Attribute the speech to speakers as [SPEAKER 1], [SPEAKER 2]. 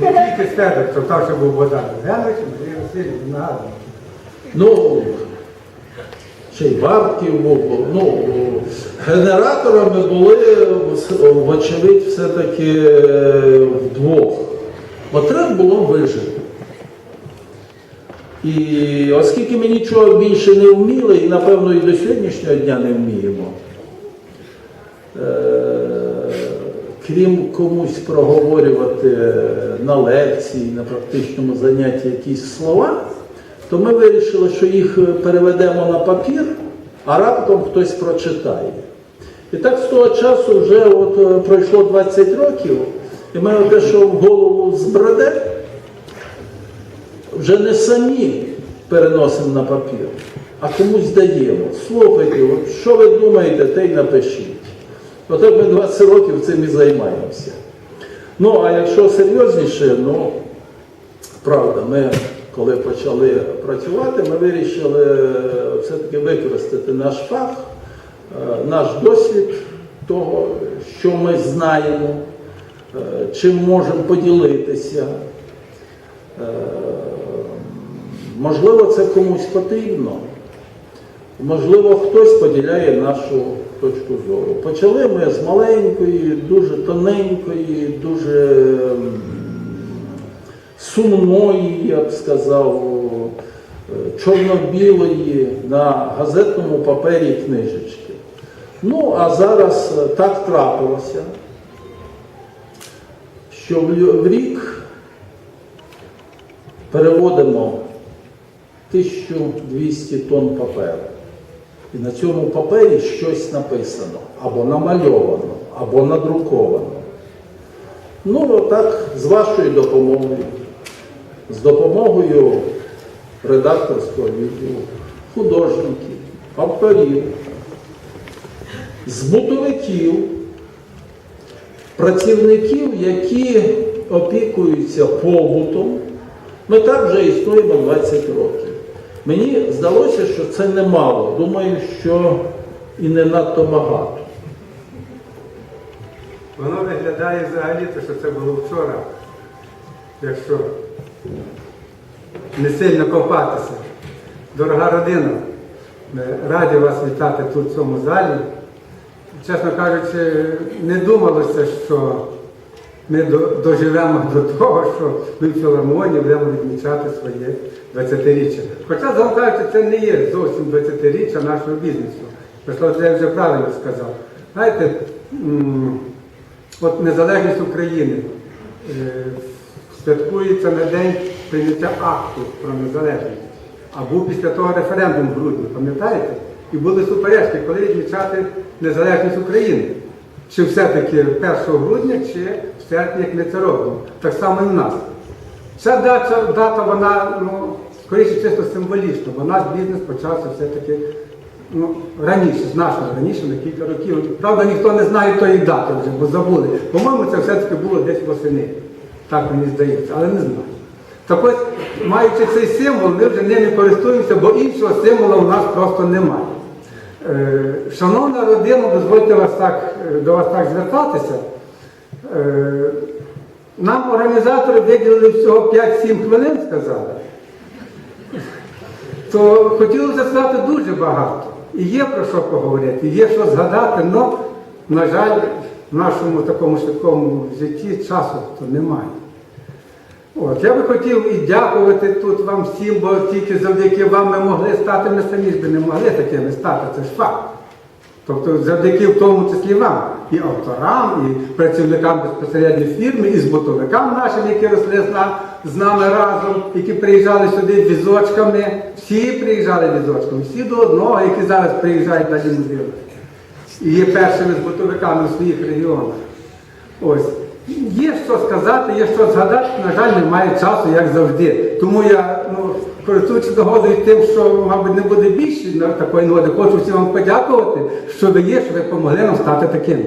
[SPEAKER 1] Не тільки з тебе, хто там ще був Богдан Євгенович, Андрій Васильович, нагадую.
[SPEAKER 2] Ну, ще й Бартків був. Ну, генераторами були, вочевидь, все-таки вдвох. Бо треба було вижити. І оскільки ми нічого більше не вміли, і напевно і до сьогоднішнього дня не вміємо, крім комусь проговорювати на лекції, на практичному занятті якісь слова, то ми вирішили, що їх переведемо на папір, а раптом хтось прочитає. І так з того часу вже от е, пройшло 20 років, і ми те, що в голову збреде, вже не самі переносимо на папір, а комусь даємо. Слухайте, що ви думаєте, те й напишіть. Отак ми 20 років цим і займаємося. Ну, а якщо серйозніше, ну, правда, ми коли почали працювати, ми вирішили е, все-таки використати наш фах, е, наш досвід того, що ми знаємо, е, чим можемо поділитися. Можливо, це комусь потрібно. Можливо, хтось поділяє нашу точку зору. Почали ми з маленької, дуже тоненької, дуже сумної, я б сказав, е, чорно-білої на газетному папері книжечки. Ну, а зараз е, так трапилося, що в рік переводимо 1200 тонн паперу. І на цьому папері щось написано, або намальовано, або надруковано. Ну, отак, з вашою допомогою, з допомогою редакторського відділу, художників, авторів, збутовиків, працівників, які опікуються побутом, ми так вже існуємо 20 років. Мені здалося, що це немало. Думаю, що і не надто багато.
[SPEAKER 1] Воно виглядає взагалі, то, що це було вчора, якщо не сильно копатися. Дорога родина, ми раді вас вітати тут в цьому залі. Чесно кажучи, не думалося, що ми до- доживемо до того, що ми в філармонії будемо відмічати своє 20-річчя. Хоча, загалом це не є зовсім 20-річчя нашого бізнесу. Просто це я вже правильно сказав. Знаєте, от незалежність України е, святкується на день прийняття акту про незалежність. А був після того референдум в грудні, пам'ятаєте? І були суперечки, коли відмічати незалежність України. Чи все-таки 1 грудня, чи в серпні, як ми це робимо. Так само і в нас. Ця дата, дата вона, ну, скоріше чисто символічна, бо наш бізнес почався все-таки ну, раніше, значно раніше, на кілька років. Правда, ніхто не знає тої дати вже, бо забули. По-моєму, це все-таки було десь восени. Так мені здається, але не знаю. Так ось, маючи цей символ, ми вже ними користуємося, бо іншого символу у нас просто немає. Е, Шановна родина, дозвольте вас так, е, до вас так звертатися. Е, Нам організатори виділили всього 5-7 хвилин, сказали. То хотілося сказати дуже багато. І є про що поговорити, є що згадати, але, на жаль, в нашому такому швидкому житті часу то немає. От, я би хотів і дякувати тут вам всім, бо тільки завдяки вам ми могли стати, ми самі ж би не могли такими стати, це ж факт. Тобто завдяки в тому числі вам, і авторам, і працівникам безпосередньо фірми, і збутовикам нашим, які росли з нами разом, які приїжджали сюди візочками. Всі приїжджали візочками, всі до одного, які зараз приїжджають на лімузину. І є першими збутовиками у своїх регіонах. Ось. Є що сказати, є що згадати, на жаль, немає часу, як завжди. Тому я, ну, користуючись нагодою тим, що, мабуть, не буде більше на такої нагоди, хочу всім вам подякувати, що дає, що ви допомогли нам стати такими.